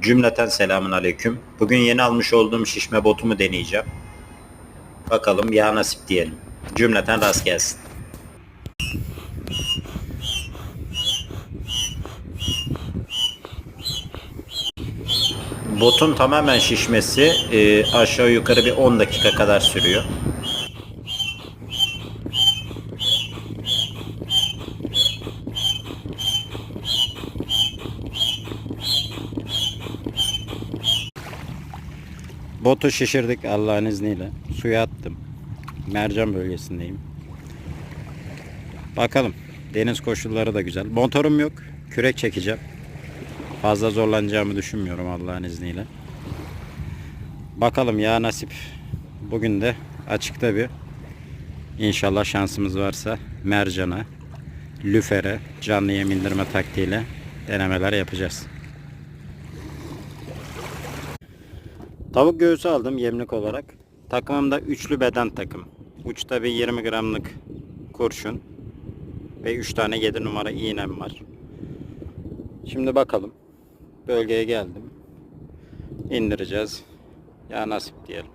Cümleten selamun aleyküm. Bugün yeni almış olduğum şişme botumu deneyeceğim. Bakalım ya nasip diyelim. Cümleten rast gelsin. Botun tamamen şişmesi e, aşağı yukarı bir 10 dakika kadar sürüyor. Botu şişirdik Allah'ın izniyle. Suya attım. Mercan bölgesindeyim. Bakalım. Deniz koşulları da güzel. Motorum yok. Kürek çekeceğim. Fazla zorlanacağımı düşünmüyorum Allah'ın izniyle. Bakalım ya nasip. Bugün de açıkta bir İnşallah şansımız varsa mercana, lüfere, canlı yem indirme taktiğiyle denemeler yapacağız. Tavuk göğsü aldım yemlik olarak. Takımımda üçlü beden takım. Uçta bir 20 gramlık kurşun ve 3 tane 7 numara iğnem var. Şimdi bakalım. Bölgeye geldim. İndireceğiz. Ya nasip diyelim.